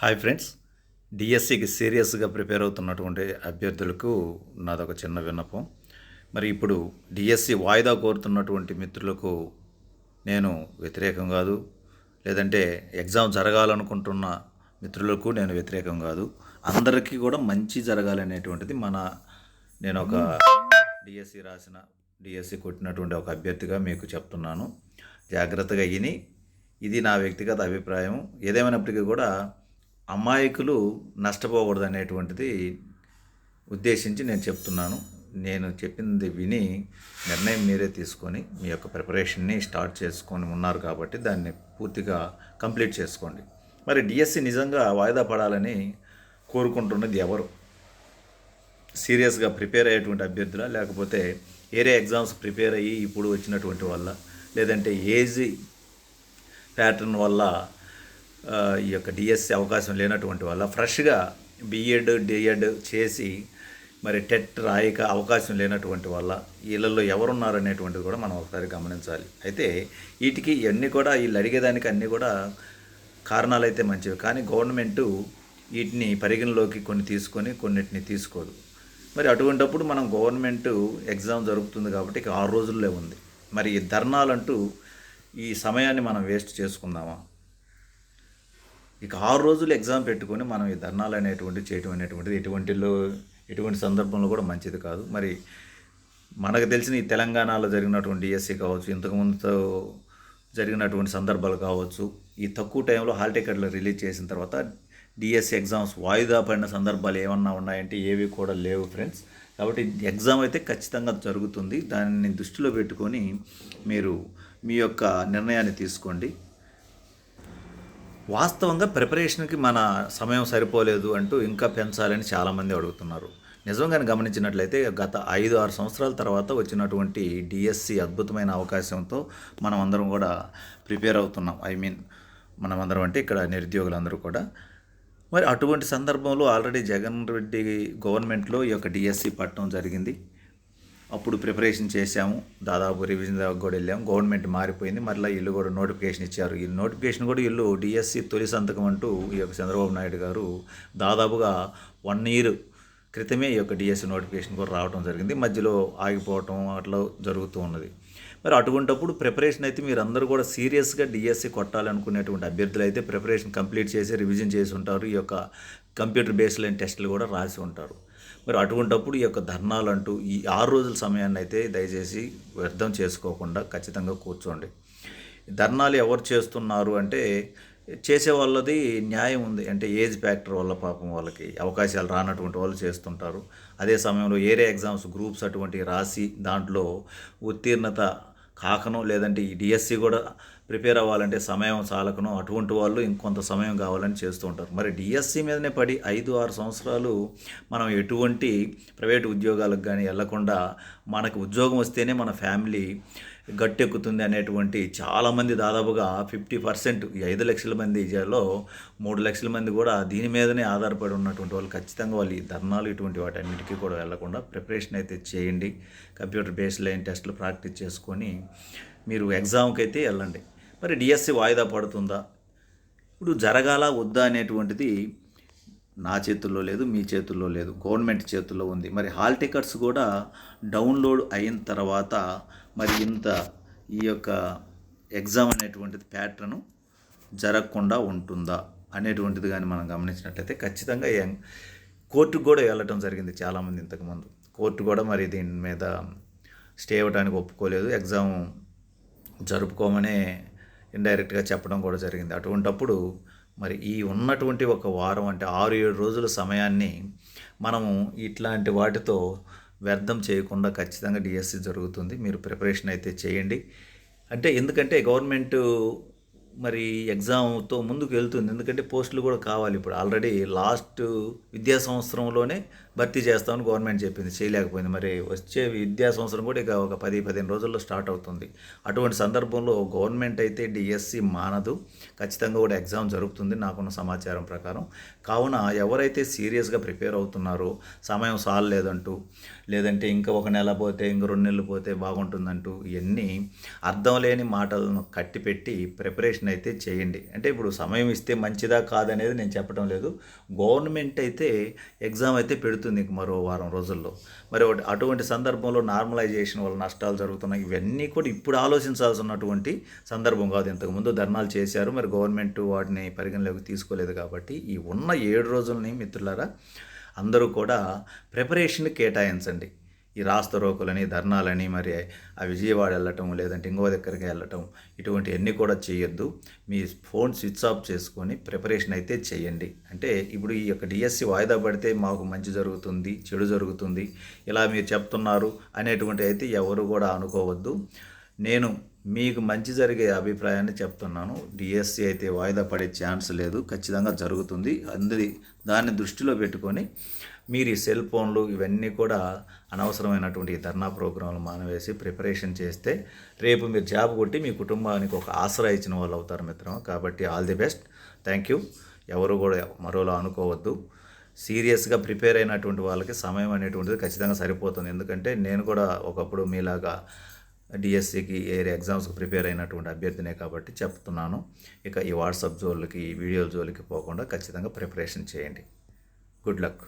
Hi friends. డిఎస్సికి సీరియస్గా prepare అవుతున్నటువంటి అభ్యర్థులకు నాదొక చిన్న విన్నపం. మరి ఇప్పుడు డిఎస్సి వాయిదా కోరుతున్నటువంటి మిత్రులకు నేను వ్యతిరేకం కాదు. లేదంటే ఎగ్జామ్ జరగాలనుకుంటున్న మిత్రులకు నేను వ్యతిరేకం కాదు. అందరికీ కూడా మంచి జరగాలనేటువంటిది మన నేను ఒక డిఎస్సి రాసిన డిఎస్సి కొట్టినటువంటి ఒక అభ్యర్థిగా మీకు చెప్తున్నాను. జాగ్రత్తగా విని ఇది నా వ్యక్తిగత అభిప్రాయం. ఏదేమైనప్పటికీ కూడా అమాయకులు నష్టపోకూడదు అనేటువంటిది ఉద్దేశించి నేను చెప్తున్నాను. నేను చెప్పింది విని నిర్ణయం మీరే తీసుకొని మీ యొక్క ప్రిపరేషన్ని స్టార్ట్ చేసుకొని ఉన్నారు కాబట్టి దాన్ని పూర్తిగా కంప్లీట్ చేసుకోండి. మరి డిఎస్సి నిజంగా వాయిదా పడాలని కోరుకుంటున్నది ఎవరు? సీరియస్గా ప్రిపేర్ అయ్యేటువంటి అభ్యర్థుల? లేకపోతే ఏరే ఎగ్జామ్స్ ప్రిపేర్ అయ్యి ఇప్పుడు వచ్చినటువంటి వల్ల లేదంటే ఏజ్ ప్యాటర్న్ వల్ల ఈ యొక్క డిఎస్సి అవకాశం లేనటువంటి వల్ల ఫ్రెష్గా బిఎడ్ డిఎడ్ చేసి మరి టెట్ రాయక అవకాశం లేనటువంటి వల్ల వీళ్ళల్లో ఎవరున్నారనేటువంటిది కూడా మనం ఒకసారి గమనించాలి. అయితే వీటికి ఇవన్నీ కూడా వీళ్ళు అడిగేదానికి అన్నీ కూడా కారణాలు అయితే మంచివి. కానీ గవర్నమెంటు వీటిని పరిగణలోకి కొన్ని తీసుకొని కొన్నిటిని తీసుకోదు. మరి అటువంటప్పుడు మనం గవర్నమెంట్ ఎగ్జామ్ జరుగుతుంది కాబట్టి ఇక ఆరు రోజుల్లో ఉంది. మరి ఈ ధర్నాలంటూ ఈ సమయాన్ని మనం వేస్ట్ చేసుకుందామా? ఇక ఆరు రోజులు ఎగ్జామ్ పెట్టుకొని మనం ఈ ధర్నాలు అనేటువంటి చేయటం అనేటువంటిది ఎటువంటిలో ఎటువంటి సందర్భంలో కూడా మంచిది కాదు. మరి మనకు తెలిసిన ఈ తెలంగాణలో జరిగినటువంటి డిఎస్సి కావచ్చు ఇంతకుముందుతో జరిగినటువంటి సందర్భాలు కావచ్చు ఈ తక్కువ టైంలో హాల్ టికెట్లు రిలీజ్ చేసిన తర్వాత డిఎస్సి ఎగ్జామ్స్ వాయిదా పడిన సందర్భాలు ఏమన్నా ఉన్నాయంటే ఏవి కూడా లేవు ఫ్రెండ్స్. కాబట్టి ఎగ్జామ్ అయితే ఖచ్చితంగా జరుగుతుంది. దాన్ని దృష్టిలో పెట్టుకొని మీరు మీ యొక్క నిర్ణయాన్ని తీసుకోండి. వాస్తవంగా ప్రిపరేషన్కి మన సమయం సరిపోలేదు అంటూ ఇంకా పెంచాలని చాలామంది అడుగుతున్నారు. నిజంగానే గమనించినట్లయితే గత ఐదు ఆరు సంవత్సరాల తర్వాత వచ్చినటువంటి డిఎస్సి అద్భుతమైన అవకాశంతో మనం అందరం కూడా ప్రిపేర్ అవుతున్నాం. ఐ మీన్ మనమందరం అంటే ఇక్కడ నిరుద్యోగులందరూ కూడా. మరి అటువంటి సందర్భంలో ఆల్రెడీ జగన్ రెడ్డి గవర్నమెంట్లో ఈ యొక్క డిఎస్సి పట్టడం జరిగింది. అప్పుడు ప్రిపరేషన్ చేశాము. దాదాపు రివిజన్ దాకా కూడా వెళ్ళాము. గవర్నమెంట్ మారిపోయింది. మరలా ఇల్లు కూడా నోటిఫికేషన్ ఇచ్చారు. ఈ నోటిఫికేషన్ కూడా ఇల్లు డిఎస్సి తొలి సంతకం అంటూ ఈ యొక్క చంద్రబాబు నాయుడు గారు దాదాపుగా వన్ ఇయర్ క్రితమే ఈ యొక్క డిఎస్సి నోటిఫికేషన్ కూడా రావడం జరిగింది. మధ్యలో ఆగిపోవటం అట్లా జరుగుతూ ఉన్నది. మరి అటువంటప్పుడు ప్రిపరేషన్ అయితే మీరు అందరూ కూడా సీరియస్గా డిఎస్సి కొట్టాలనుకునేటువంటి అభ్యర్థులు అయితే ప్రిపరేషన్ కంప్లీట్ చేసి రివిజన్ చేసి ఉంటారు. ఈ యొక్క కంప్యూటర్ బేస్డ్ లైన్ టెస్టులు కూడా రాసి ఉంటారు. మరి అటువంటప్పుడు ఈ యొక్క ధర్నాలు అంటూ ఈ ఆరు రోజుల సమయాన్ని అయితే దయచేసి వ్యర్థం చేసుకోకుండా ఖచ్చితంగా కూర్చోండి. ధర్నాలు ఎవరు చేస్తున్నారు అంటే చేసే వాళ్ళది న్యాయం ఉంది. అంటే ఏజ్ ఫ్యాక్టర్ వల్ల పాపం వాళ్ళకి అవకాశాలు రానటువంటి వాళ్ళు చేస్తుంటారు. అదే సమయంలో ఏరే ఎగ్జామ్స్ గ్రూప్స్ అటువంటి రాసి దాంట్లో ఉత్తీర్ణత కాకనో లేదంటే ఈ డిఎస్సి కూడా ప్రిపేర్ అవ్వాలంటే సమయం చాలకను. అటువంటి వాళ్ళు ఇంకొంత సమయం కావాలని చేస్తూ ఉంటారు. మరి డిఎస్సి మీదనే పడి ఐదు ఆరు సంవత్సరాలు మనం ఎటువంటి ప్రైవేట్ ఉద్యోగాలకు కానీ వెళ్ళకుండా మనకు ఉద్యోగం వస్తేనే మన ఫ్యామిలీ గట్టెక్కుతుంది అనేటువంటి చాలామంది దాదాపుగా ఫిఫ్టీ పర్సెంట్ ఈ ఐదు లక్షల మంది లో మూడు లక్షల మంది కూడా దీని మీదనే ఆధారపడి ఉన్నటువంటి వాళ్ళు. ఖచ్చితంగా వాళ్ళు ఈ ధర్నాలు ఇటువంటి వాటన్నిటికీ కూడా వెళ్ళకుండా ప్రిపరేషన్ అయితే చేయండి. కంప్యూటర్ బేస్డ్ లైన్ టెస్టులు ప్రాక్టీస్ చేసుకొని మీరు ఎగ్జామ్కి అయితే వెళ్ళండి. మరి డిఎస్సి వాయిదా పడుతుందా? ఇప్పుడు జరగాల వద్దా అనేటువంటిది నా చేతుల్లో లేదు మీ చేతుల్లో లేదు గవర్నమెంట్ చేతుల్లో ఉంది. మరి హాల్ టికెట్స్ కూడా డౌన్లోడ్ అయిన తర్వాత మరి ఇంత ఈ యొక్క ఎగ్జామ్ అనేటువంటిది ప్యాటర్ను జరగకుండా ఉంటుందా అనేటువంటిది కానీ మనం గమనించినట్లయితే ఖచ్చితంగా కోర్టుకు కూడా వెళ్ళటం జరిగింది చాలామంది ఇంతకుముందు. కోర్టు కూడా మరి దీని మీద స్టే అవ్వడానికి ఒప్పుకోలేదు. ఎగ్జామ్ జరుపుకోమనే ఇండైరెక్ట్గా చెప్పడం కూడా జరిగింది. అటువంటప్పుడు మరి ఈ ఉన్నటువంటి ఒక వారం అంటే ఆరు ఏడు రోజుల సమయాన్ని మనము ఇట్లాంటి వాటితో వ్యర్థం చేయకుండా ఖచ్చితంగా డిఎస్సి జరుగుతుంది. మీరు ప్రిపరేషన్ అయితే చేయండి. అంటే ఎందుకంటే గవర్నమెంట్ మరి ఎగ్జామ్తో ముందుకు వెళ్తుంది. ఎందుకంటే పోస్టులు కూడా కావాలి. ఇప్పుడు ఆల్రెడీ లాస్ట్ విద్యా సంవత్సరంలోనే భర్తీ చేస్తామని గవర్నమెంట్ చెప్పింది చేయలేకపోయింది. మరి వచ్చే విద్యా సంవత్సరం కూడా ఇక ఒక పది పదిహేను రోజుల్లో స్టార్ట్ అవుతుంది. అటువంటి సందర్భంలో గవర్నమెంట్ అయితే డిఎస్సి మానదు. ఖచ్చితంగా కూడా ఎగ్జామ్ జరుగుతుంది. నాకున్న సమాచారం ప్రకారం. కావున ఎవరైతే సీరియస్గా ప్రిపేర్ అవుతున్నారో సమయం సాలలేదంటూ లేదంటే ఇంకా ఒక నెల పోతే ఇంక రెండు నెలలు పోతే బాగుంటుందంటూ ఇవన్నీ అర్థం లేని మాటలను కట్టిపెట్టి ప్రిపరేషన్ అయితే చేయండి. అంటే ఇప్పుడు సమయం ఇస్తే మంచిదా కాదనేది నేను చెప్పడం లేదు. గవర్నమెంట్ అయితే ఎగ్జామ్ అయితే పెడుతుంది. ఇంక మరో వారం రోజుల్లో. మరి అటువంటి సందర్భంలో నార్మలైజేషన్ వల్ల నష్టాలు జరుగుతున్నాయి. ఇవన్నీ కూడా ఇప్పుడు ఆలోచించాల్సి ఉన్నటువంటి సందర్భం కాదు. ఇంతకుముందు ధర్నాలు చేశారు. మరి గవర్నమెంట్ వాటిని పరిగణలోకి తీసుకోలేదు కాబట్టి ఈ ఉన్న ఏడు రోజులని మిత్రులారా అందరూ కూడా ప్రిపరేషన్ కేటాయించండి. ఈ రాస్తరోకులని ధర్నాలని మరి ఆ విజయవాడ వెళ్ళటం లేదంటే ఇంకో దగ్గరికి వెళ్ళటం ఇటువంటివన్నీ కూడా చేయొద్దు. మీ ఫోన్ స్విచ్ ఆఫ్ చేసుకొని ప్రిపరేషన్ అయితే చేయండి. అంటే ఇప్పుడు ఈ యొక్క డిఎస్సి వాయిదా పడితే మాకు మంచి జరుగుతుంది చెడు జరుగుతుంది ఇలా మీరు చెప్తున్నారు అనేటువంటి అయితే ఎవరు కూడా అనుకోవద్దు. నేను మీకు మంచి జరిగే అభిప్రాయాన్ని చెప్తున్నాను. డిఎస్సి అయితే వాయిదా పడే ఛాన్స్ లేదు. ఖచ్చితంగా జరుగుతుంది. అందరి దాన్ని దృష్టిలో పెట్టుకొని మీరు ఈ సెల్ ఫోన్లు ఇవన్నీ కూడా అనవసరమైనటువంటి ధర్నా ప్రోగ్రాంలు మానవేసి ప్రిపరేషన్ చేస్తే రేపు మీరు జాబ్ కొట్టి మీ కుటుంబానికి ఒక ఆసరా ఇచ్చిన వాళ్ళు అవుతారు మిత్రమా. కాబట్టి all the best. Thank you. ఎవరు కూడా మరోలా అనుకోవద్దు. సీరియస్గా ప్రిపేర్ అయినటువంటి వాళ్ళకి సమయం అనేటువంటిది ఖచ్చితంగా సరిపోతుంది. ఎందుకంటే నేను కూడా ఒకప్పుడు మీలాగా డిఎస్సికి ఏరే ఎగ్జామ్స్కి ప్రిపేర్ అయినటువంటి అభ్యర్థినే కాబట్టి చెప్తున్నాను. ఇక ఈ వాట్సాప్ జోళ్ళకి ఈ వీడియో జోలికి పోకుండా ఖచ్చితంగా ప్రిపరేషన్ చేయండి. Good luck.